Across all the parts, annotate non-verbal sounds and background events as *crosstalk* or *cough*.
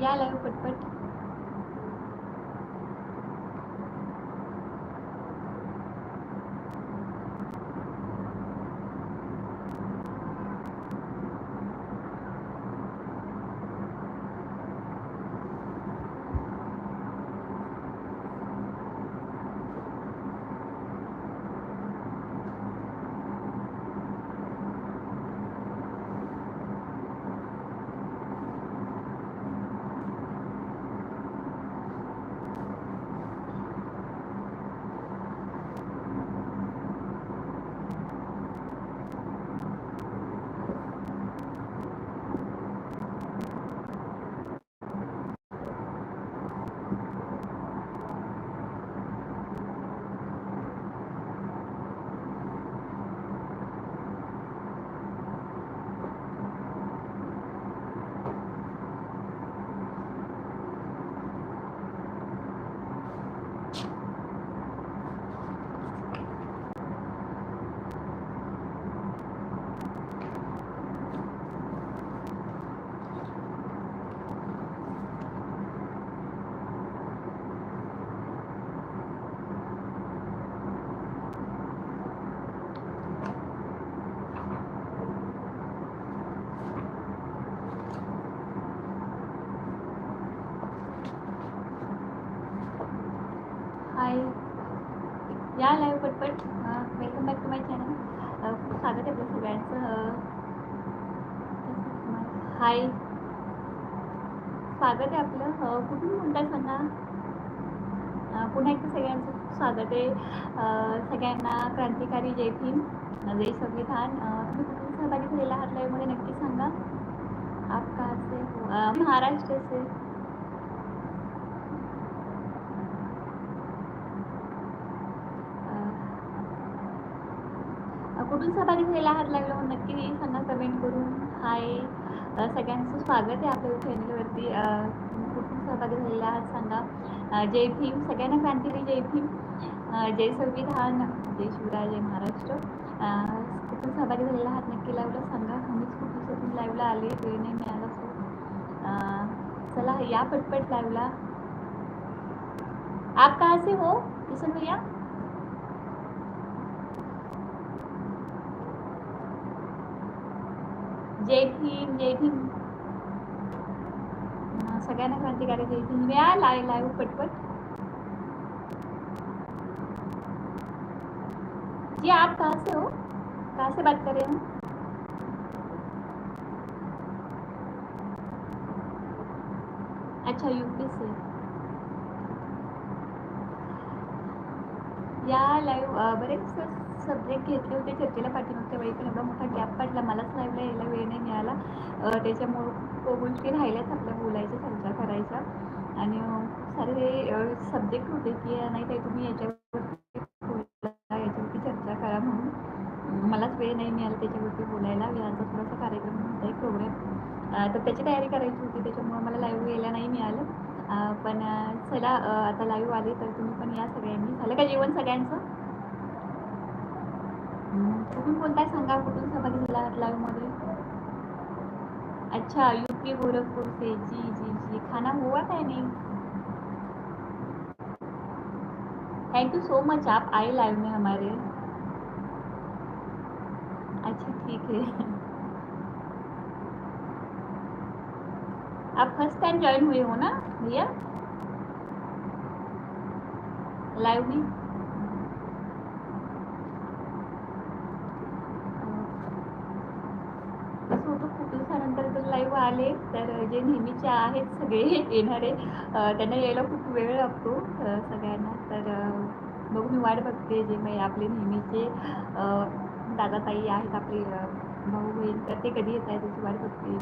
या लाईव्ह पटपट हाय या लाईव्ह पटपट welcome back to my channel खूप स्वागत आहे आपलं सगळ्यांचं हाय. स्वागत आहे आपलं. कुठून बोलताय सांगा पुन्हा एकदा सगळ्यांचं स्वागत आहे. सगळ्यांना क्रांतिकारी जय भीम. जय संविधान. तुम्ही कुठून सहभागी झालेला आहात लाईव्हमध्ये नक्की सांगा. आप कहाँ से हो महाराष्ट्र से कुठून सहभागी झालेला आहात लागलं नक्की सांगा कमेंट करून. हाय. सगळ्यांचं स्वागत आहे आपल्या चॅनलवरती. कुठून सहभागी झालेला आहात सांगा. जय भीम. सगळ्यांना क्रांतिकारी जय भीम. जय संविधान. जय शिवराय जय महाराष्ट्र. कुठून सहभागी झालेला आहात? नक्की लावला सांगा. आम्हीच खूप दिवसातून लाईव्हला आले वेळ नाही मिळाला सो चला या पटपट लाईव्हला. आप कहाँ से हो? किशन भैया? जय भीम जय क्रांतिकारी जय भीम या पटपट. जी, आप कहाँ से हो? कहाँ से बात कर रहे हो? अच्छा यूपी से। या सब्जेक्ट घेतले होते चर्चेला पाठीमागच्या वेळी पण एवढा मोठा गॅप पडला. मलाच लाईव्हला यायला वेळ नाही मिळाला. त्याच्यामुळं गोष्टी राहिल्याच आपल्या बोलायच्या चर्चा करायच्या आणि सारे सब्जेक्ट होते की नाही काही तुम्ही याच्यावरती बोला याच्यावरती चर्चा करा म्हणून. मलाच वेळ नाही मिळाला त्याच्यावरती बोलायला. व्याजाचा थोडासा कार्यक्रम होता एक प्रोग्राम तर त्याची तयारी करायची होती त्याच्यामुळं मला लाईव्ह यायला नाही मिळालं. पण चला आता लाईव्ह आले तर तुम्ही पण या सगळ्यांनी. झालं का जेवण सगळ्यांचं? हम्म, कुठून बोलताय सांगा कुठून सहभागी झाला लाईव्हमध्ये अच्छा यूपी गोरखपुर से. जी जी जी. खाना हुआ है नहीं? थैंक यू सो मच आप आए लाइव में हमारे. अच्छा ठीक है. आप फ़र्स्ट टाइम ज्वाइन हुए हो ना भैया? लाइव में? नंतर तर लाईव्ह आले. तर जे नेहमीचे आहेत सगळे *laughs* येणारे त्यांना यायला खूप वेळ लागतो सगळ्यांना. तर अ, बघू मी वाट बघते जे मी आपले नेहमीचे दादाताई आहेत आपले भाऊ बहीण. तर ते कधी येत आहे त्याची वाट बघते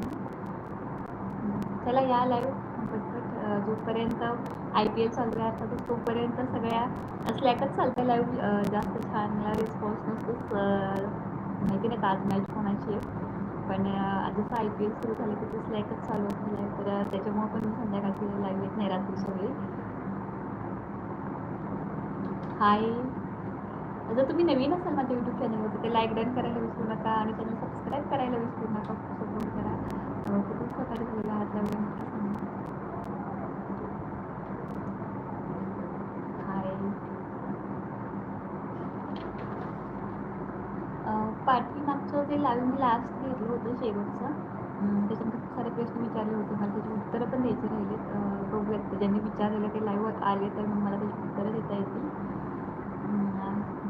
चला या लाईव्ह पटपट जोपर्यंत आय पी एल चालू आहे आता तोपर्यंत सगळ्या स्लॅकच चालतं लाईव्ह जास्त छान रिस्पॉन्स नसतोच माहिती नाही का आज मॅच कोणाची आहे. पण जसं आय पी एल सुरू झालं की ते लाईकच चालू झालं तर त्याच्यामुळे पण संध्याकाळची लाईव्ह येत नाही रात्री सगळी. हाय जर तुम्ही नवीन असाल माझ्या यूट्यूब चॅनलवर ते लाईक डन करायला विसरू नका आणि चॅनल सबस्क्राईब करायला विसरू नका. सपोर्ट करा. खूप खूपच सहकार्य झालेला आहात त्यावेळी नक्की सांगा हाय अं, लाईव्ह मी लास्ट घेतलं होतं शेवटचं. खूप सारे प्रश्न विचारले होते मला त्याची उत्तरं पण द्यायची राहिलीत. अं, बघूयात. ते ज्यांनी विचारलेलं ते लाईव्ह आले तर मग मला त्याची उत्तरं देता येतील.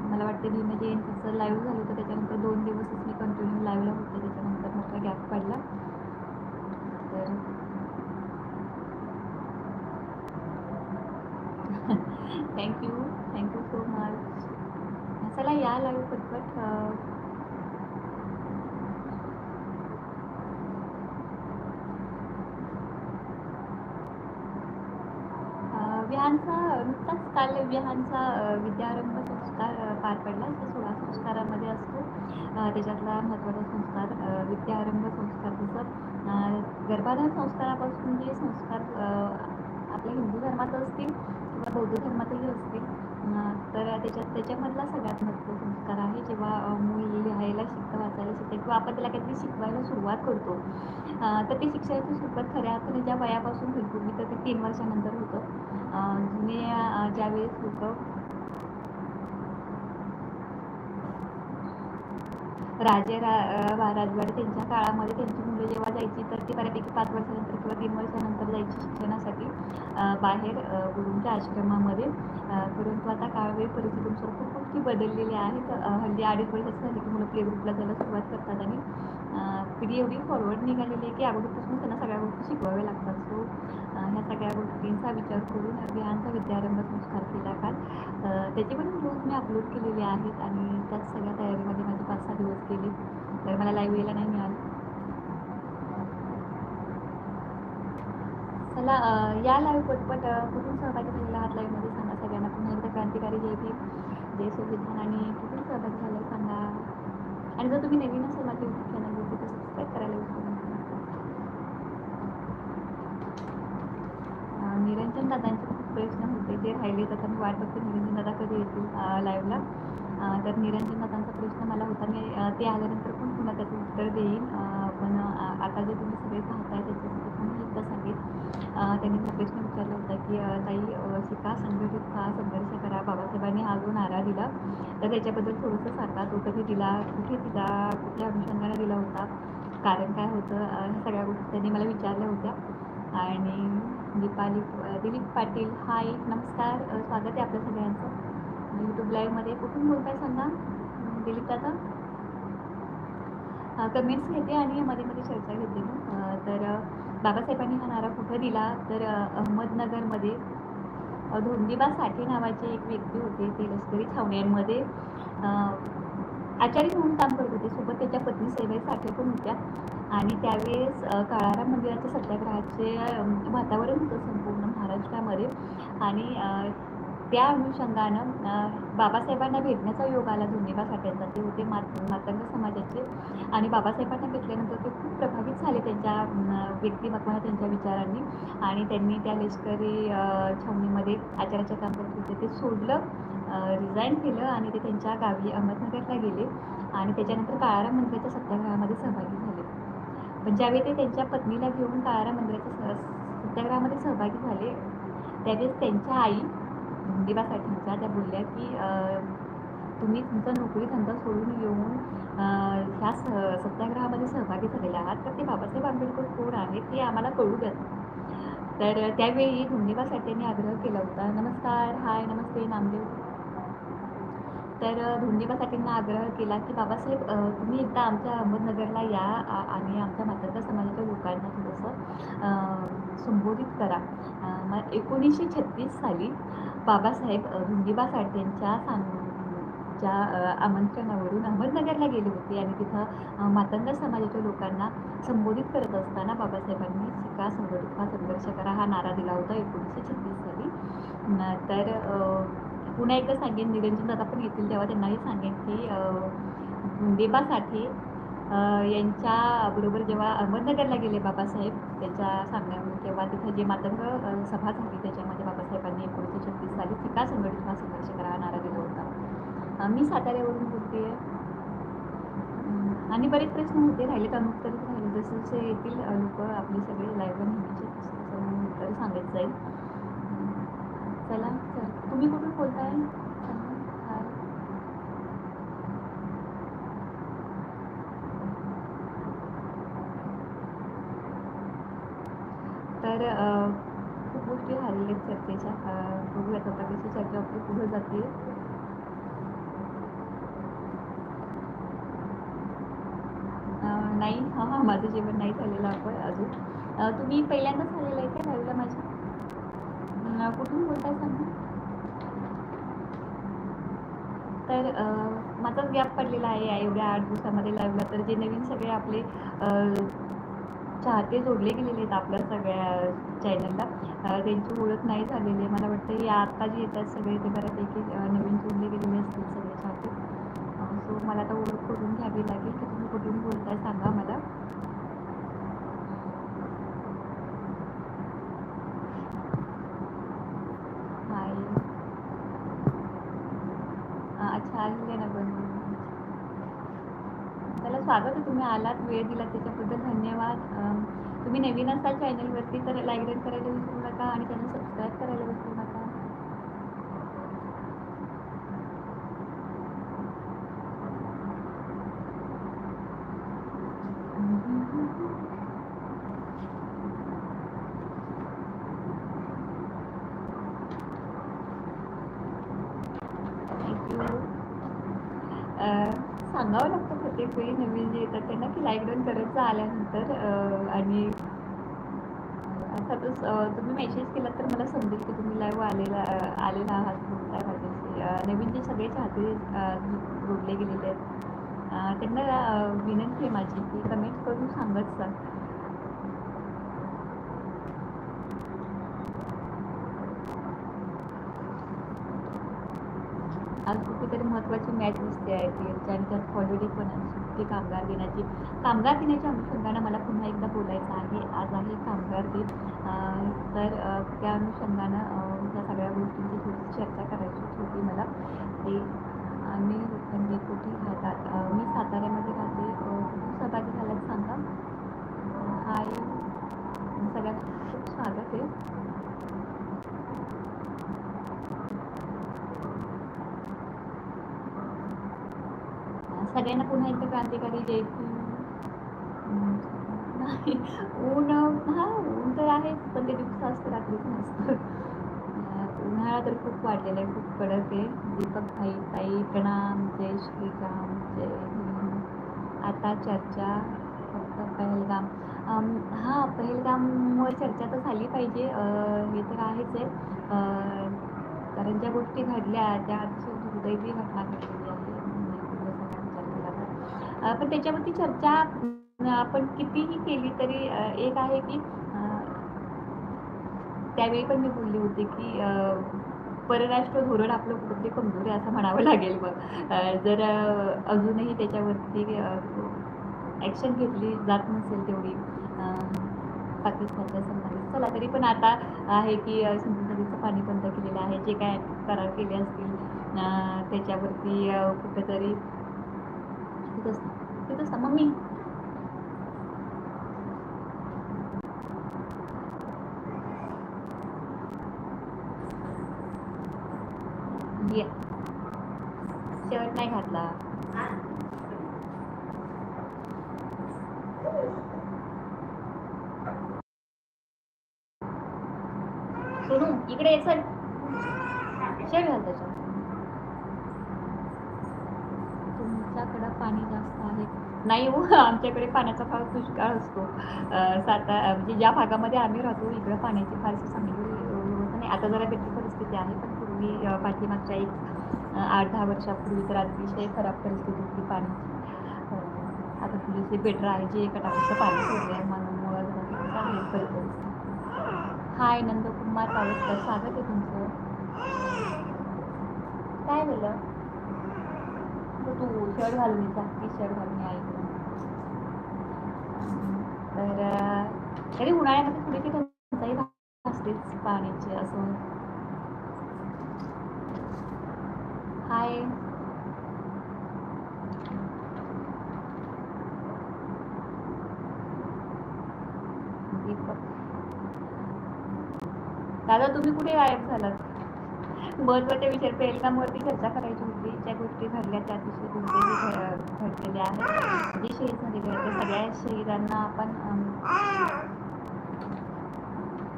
मला वाटतं भीमा जयंतीचं लाईव्ह झालं होतं त्याच्यानंतर दोन दिवसच मी कंटिन्यू लाईव्हला होते. त्याच्यानंतर मोठा गॅप पडला. तर थँक्यू थँक्यू सो मच चला या लाईव्ह पटपट. अं, नुकताच काल विहानचा विद्यारंभ संस्कार पार पडला. तो सोळा संस्कारामध्ये असतो. त्याच्यातला महत्त्वाचा संस्कार विद्यारंभ संस्कार जसं गर्भाधान संस्कारापासून जे संस्कार आपल्या हिंदू धर्मात असतील किंवा बौद्ध धर्मातही असतील तर त्याच्यात त्याच्यामधला सगळ्यात महत्त्वाचा संस्कार आहे. जेव्हा मूल लिहायला शिकतं वाचायला शिकतं किंवा आपण त्याला काहीतरी शिकवायला सुरुवात करतो तर ते शिक्षणाची सुरुवात खऱ्या अर्थाने ज्या वयापासून होईल पूर्वी तर ते तीन वर्षानंतर होतं. जुने ज्यावेळेस लोक राजे रा राजवाडे त्यांच्या काळामध्ये त्यांची मुलं जेव्हा जायची तर ती बऱ्यापैकी पाच वर्षानंतर किंवा तीन वर्षानंतर जायची शिक्षणासाठी बाहेर गुरूंच्या आश्रमामध्ये. परंतु आता काळवेळ परिस्थितीनुसार खूप गोष्टी बदललेली आहेत तर हल्ली अडीच वर्षाची झाली की मुलं प्ले ग्रुपला जायला सुरुवात करतात आणि पिढी एवढी फॉरवर्ड निघालेली आहे की अगोदरपासून त्यांना सगळ्या गोष्टी शिकवाव्या लागतात. सो ह्या सगळ्या गोष्टींचा विचार करून अभियानचा विद्यारंभ संस्कार केला काल. त्याचे पण व्हिडिओज मी अपलोड केलेले आहेत आणि त्याच सगळ्या तयारीमध्ये माझे पाच सहा दिवस गेले. तर मला लाईव्ह यायला नाही मिळालं. चला या लाईव्ह पटपट कुठून सहभागी झालेला आहात लाईव्हमध्ये सांगा सगळ्यांना. पुन्हा एकदा क्रांतिकारी जय भीम जय संविधान आणि कुठून सहभागी झालं सांगा. आणि जर तुम्ही नवीन असाल माझ्या यूट्यूब चॅनलवरती तर सबस्क्राईब करायला विसरू नका. निरंजन दादांचे खूप प्रश्न होते. ते राहिले तर मी वाट बघते. निरंजन दादा कधी येतील लाईव्हला तर निरंजन दादांचा प्रश्न मला होता. मी ते आल्यानंतर पण पुन्हा त्याचं उत्तर देईन. पण आता जे तुम्ही सगळे पाहताय त्याच्यासाठी पुन्हा एकदा सांगेन. त्यांनी जो प्रश्न विचारला होता की ताई शिका संघटित का संघर्ष करा. बाबासाहेबांनी हा जो नारा दिला. तर त्याच्याबद्दल थोडंसं सांगा. तो कधी दिला? कुठे दिला? कुठल्या अनुषंगाने दिला होता? कारण काय होतं? ह्या सगळ्या गोष्टी त्यांनी मला विचारल्या होत्या. आणि दीपाली दिलीप पाटील. हाय नमस्कार. स्वागत आहे आपल्या सगळ्यांचं. यूट्यूब लाईव्हमध्ये कुठून बोलताय सांगा? दिलीप दादा? कमेंट्स घेते आणि मध्ये मध्ये चर्चा घेते तर बाबासाहेबांनी हा नारा कुठं दिला? तर अहमदनगरमध्ये धोंडीबा साठे नावाचे एक व्यक्ती होते ते लष्करी छावण्यांमध्ये आचारी म्हणून काम करत होते. सोबत त्याच्या पत्नी सेवाई साठे पण होत्या. आणि त्यावेळेस काळाराम मंदिराच्या सत्याग्रहाचे वातावरण होतं संपूर्ण महाराष्ट्रामध्ये. आणि त्या अनुषंगानं बाबासाहेबांना भेटण्याचा योग आला धोनीबा साठ्यांचा ते होते मात मातंग समाजाचे. आणि बाबासाहेबांना भेटल्यानंतर ते खूप प्रभावित झाले त्यांच्या अम, त्यांच्या विचारांनी. आणि त्यांनी त्या लष्करी छावणीमध्ये आचार्याचं काम करत होते. ते सोडलं. रिझाईन केलं आणि ते त्यांच्या गावी अहमदनगरला गेले. आणि त्याच्यानंतर काळाराम मंदिराच्या सत्याग्रहामध्ये सहभागी झाले. पण ज्यावेळी ते त्यांच्या पत्नीला घेऊन काळाराम मंदिराच्या स- सत्याग्रहामध्ये सहभागी झाले त्यावेळेस त्यांच्या आई धोंडीबा साठींच्या त्या बोलल्या की तुम्ही तुमचा नोकरी धंदा सोडून येऊन ह्या स सत्याग्रहामध्ये सहभागी झालेला आहात तर ते बाबासाहेब आंबेडकर कोण आहेत ते आम्हाला कळू द्या. तर त्यावेळी धुंडेबा साठेंनी आग्रह केला होता. नमस्कार हाय नमस्ते नामदेव. तर धोंडीबासाठींना साठेंना आग्रह केला की बाबासाहेब तुम्ही एकदा आमच्या अहमदनगरला या आणि आमच्या मातंग समाजाच्या लोकांना थोडंसं संबोधित करा. मग एकोणीसशे छत्तीस साली बाबासाहेब अ, धुंडीबा साठेंच्या सांग च्या आमंत्रणावरून अहमदनगरला गेले होते आणि तिथं अ, मातंग समाजाच्या लोकांना संबोधित करत असताना बाबासाहेबांनी शिका संघटित संघर्ष करा हा नारा दिला होता एकोणीसशे छत्तीस साली. तर पुन्हा एकदा सांगेन निरंजन दादा पण येतील तेव्हा त्यांनाही सांगेन की बेबा साठे यांच्याबरोबर यांच्या बरोबर जेव्हा अहमदनगरला गेले बाबासाहेब त्यांच्या सांगण्या तेव्हा तिथं जे मातंग सभा झाली त्याच्यामध्ये बाबासाहेबांनी एकोणीसशे छत्तीस साली शिका संघटित हा संघर्ष करा नारा दिला होता. मी साताऱ्यावरून बोलते. आणि बरेच प्रश्न होते राहिले का राहिले जसे जसे येतील लोक आपले सगळे लाईव्ह नेहमीचे तसं उत्तर सांगत जाईल. चला चल. तुम्ही कुठून बोलताय? तर खूप गोष्टी झालेल्या आहेत चर्चेच्या. बघूयात आता कशी चर्चा आपली पुढे जाते. नाही. हां हां माझं जेवण नाही झालेलं आपण अजून. तुम्ही पहिल्यांदाच झालेलं आहे का? लाईव्हला माझ्या? कुठून बोलताय सांगा? तर माझाच गॅप पडलेला आहे. या एवढ्या आठ दिवसामध्ये लाईव्हला तर जे नवीन सगळे आपले चाहते जोडले गेलेले आहेत आपल्या सगळ्या चॅनलला त्यांची ओळख नाही झालेली आहे. मला वाटतं या आत्ता जे येतात सगळे ते बऱ्यापैकी नवीन जोडले गेलेले असतील सगळे चाहते. सो मला आता ओळख करून घ्यावी लागेल की तुम्ही कुठून बोलताय सांगा मला हाय अ, अच्छा अहिल्यानगर त्याला स्वागत आहे. तुम्ही आलात वेळ दिला त्याच्याबद्दल धन्यवाद. तुम्ही नवीन असाल चॅनलवरती तर लाईक करायला विसरू नका आणि चॅनल सबस्क्राईब करायला विसरू नका थँक्यू सांगावं लागतं प्रत्येक वेळी नवीन जे येतात करायचं आल्यानंतर आणि अर्थातच तुम्ही मेसेज केला तर मला समजेल की तुम्ही लाईव्ह आलेला आलेला आहात काय माझ्याशी नवीन जे सगळे चाहते जोडले गेलेले आहेत त्यांना विनंती आहे माझी की कमेंट करून सांगत जा आज कुठेतरी महत्त्वाची मॅच दिसते आहे ती. आणि त्यात हॉलिडे पण आहे. सुट्टी कामगार दिनाची. कामगार दिनाच्या अनुषंगानं मला पुन्हा एकदा बोलायचं आहे. आज आहे कामगार दिन. तर त्या अनुषंगानं त्या सगळ्या गोष्टींची थोडी चर्चा करायची होती मला. ते आम्ही म्हणजे कुठे राहतात? मी साताऱ्यामध्ये राहते. सहभागी झाल्यात सांगा? हाय. सगळ्यात खूप स्वागत आहे. सगळ्यांना पुन्हा एकदा क्रांतिकारी जय नाही ऊन हा ऊन तर आहेच पण ते दिवस असतं रात्रीच नसतं. उन्हाळा तर खूप वाढलेला आहे खूप कडक आहे. दीपक भाई ताई प्रणाम जय श्रीराम जय आता चर्चा फक्त पहलगाम. हां हा पहलगामवर चर्चा तर झाली पाहिजे. हे तर आहेच आहे. कारण ज्या गोष्टी घडल्या त्या अतिशय दुर्दैवी घटना घडल्या आहे पूर्ण सगळा विचार केला तर. अं, पण त्याच्यावरती चर्चा आपण कितीही केली तरी एक आहे की त्यावेळी पण मी बोलली होती की परराष्ट्र धोरण आपलं कुठे कमजोर आहे असं म्हणावं लागेल मग. जर अजूनही त्याच्यावरती ॲक्शन घेतली जात नसेल तेवढी पाकिस्तानच्या संबंधित. चला तरी पण आता आहे की सिंधू नदीचं पाणी बंद केलेलं आहे जे काय करार केले असतील त्याच्यावरती कुठेतरी तिथंच तिथंच ना मम्मी. शर्ट नाही घातला. सोनू इकडे ये चल. शर्ट घाल त्याच्या तुमच्याकडं पाणी जास्त आहे. नाही हो आमच्याकडे पाण्याचा फार दुष्काळ असतो. साता म्हणजे ज्या भागामध्ये आम्ही राहतो इकडं पाण्याची फारशी चांगली व्यवस्था नाही. आता जरा बेटर परिस्थिती आहे पण पूर्वी पाठीमागच्या एक आठ दहा वर्षापूर्वी तर अतिशय खराब परिस्थिती होती पाण्याची. आता आता थोडीशी बेटर आहे जे एका टाकीचं पाणी सोडलं आहे म्हणून हाय नंदकुमार पावसकर स्वागत आहे तुमचं. काय झालं तू शर्ट घालून ये जा टी शर्ट घालून आई तर तरी उन्हाळ्यामध्ये थोडीशी टंचाई असतेच पाण्याची असं. हाय दादा तुम्ही कुठे गायब झालात? महत्त्वाच्या विचार पेलगामवरती चर्चा करायची होती. ज्या गोष्टी घडल्या त्या अतिशय दुर्दैवी घडलेल्या आहेत. जे शहीद घडते त्या सगळ्या शहीदांना आपण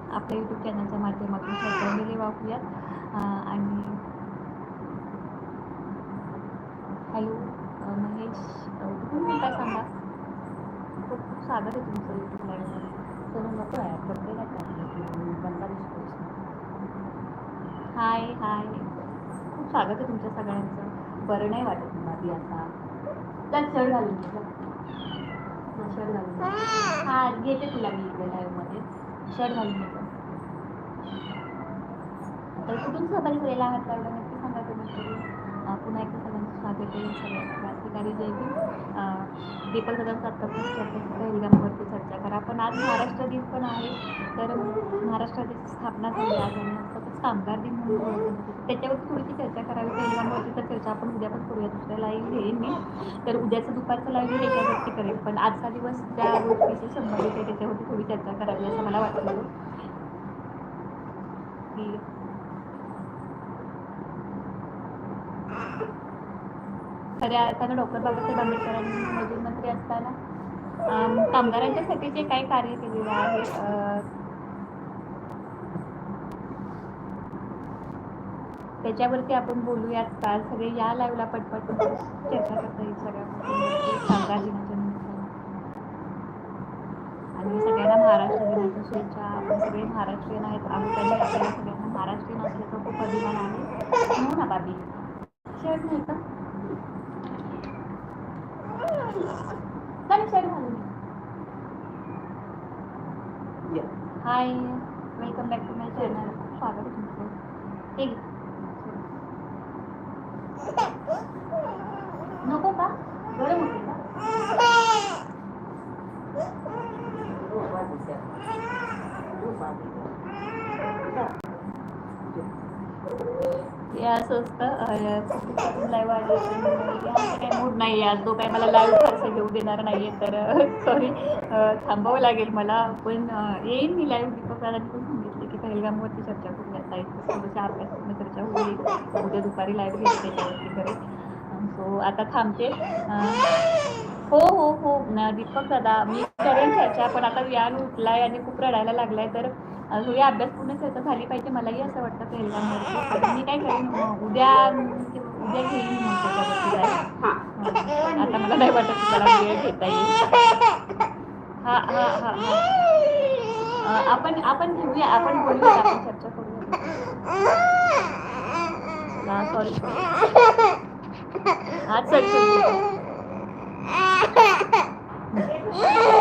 आपल्या युट्यूब चॅनलच्या माध्यमातून श्रद्धांजली वाहूयात. आणि हॅलो महेश तुम्ही काय सांगा? खूप खूप स्वागत आहे तुमचं युट्यूब चॅनल चलो नको आहे. प्रत्येकाच्या बंदा हाय हाय. खूप स्वागत आहे तुमच्या सगळ्यांचं. बरं नाही वाटत माती आता. चल शर्ट घालून शर्ट घालून हा घेते तुला मी इकडे लाईव्हमध्ये शर्ट घालून घेतो तर कुठून सहभागी झालेला आहात लाईव्हला नक्की सांगा तुम्ही तरी अं, पुन्हा एकदा सगळ्यांचं क्रांतिकारी जय भीम अं, दीपक दादांचा चर्चा हेलगामवरती चर्चा करा पण आज महाराष्ट्र दिन पण आहे तर महाराष्ट्राची स्थापना झाली आज आणि तसंच कामगार दिन म्हणून ओळखलं जातं. थोडीशी चर्चा करावी हेलगामवरती तर चर्चा आपण उद्या पण करूया दुसऱ्या लाईव्ह घेईन मी तर उद्याचं दुपारचं लाईव्ह त्याच्यावरती करेल पण आजचा दिवस ज्या गोष्टीशी संबंधित आहे त्याच्यावरती थोडी चर्चा करावी असं मला वाटलं की खऱ्या अर्थानं डॉक्टर बाबासाहेब आंबेडकरांनी मजूर मंत्री असताना कामगारांच्यासाठी जे काही कार्य केलेलं आहे? त्याच्यावरती आपण बोलूयात का? सगळे या लाईव्हला पटपट चर्चा करता येईल सगळ्या कामगार दिनाच्या आणि सगळ्यांना महाराष्ट्र दिनाच्या शुभेच्छा. आपण सगळे महाराष्ट्रीयन आहेत आम्ही त्यांनी आपल्याला सगळ्यांना महाराष्ट्रीयन असल्याचा खूप अभिमान आहे. म्हणून ना बाबी शेवट नाही का चल शर्ट घालून ये. Hi welcome back to my channel खूप स्वागत तुमचं घे. नको का गरम होते का हे असं असतं मूड नाही आज तो काही मला लाईव्ह फारसं घेऊ देणार नाही आहे. तर सॉरी थांबावं लागेल मला. पण येईन मी लाईव्ह दीपक दादांनी पण सांगितले की पहिलगामवरती चर्चा करूया. साईड थोडंसं अभ्यासपूर्ण चर्चा होईल. उद्या दुपारी लाईव्ह घेते त्याच्यावरती करेल सो आता थांबते. हो हो हो. दीपक दादा मी करेन चर्चा पण आता वियान उठलाय आणि खूप रडायला लागलाय. तर अं, थोडी अभ्यासपूर्ण चर्चा झाली पाहिजे मलाही असं वाटतं पहिल्यांदा मी काय करेन उद्या उद्या घेईन आता मला नाही वाटत मला वेळ घेता येईल. हा हा हा. हा आपण आपण घेऊया आपण बोलूया आपण चर्चा करूया. सॉरी हा चल. *laughs*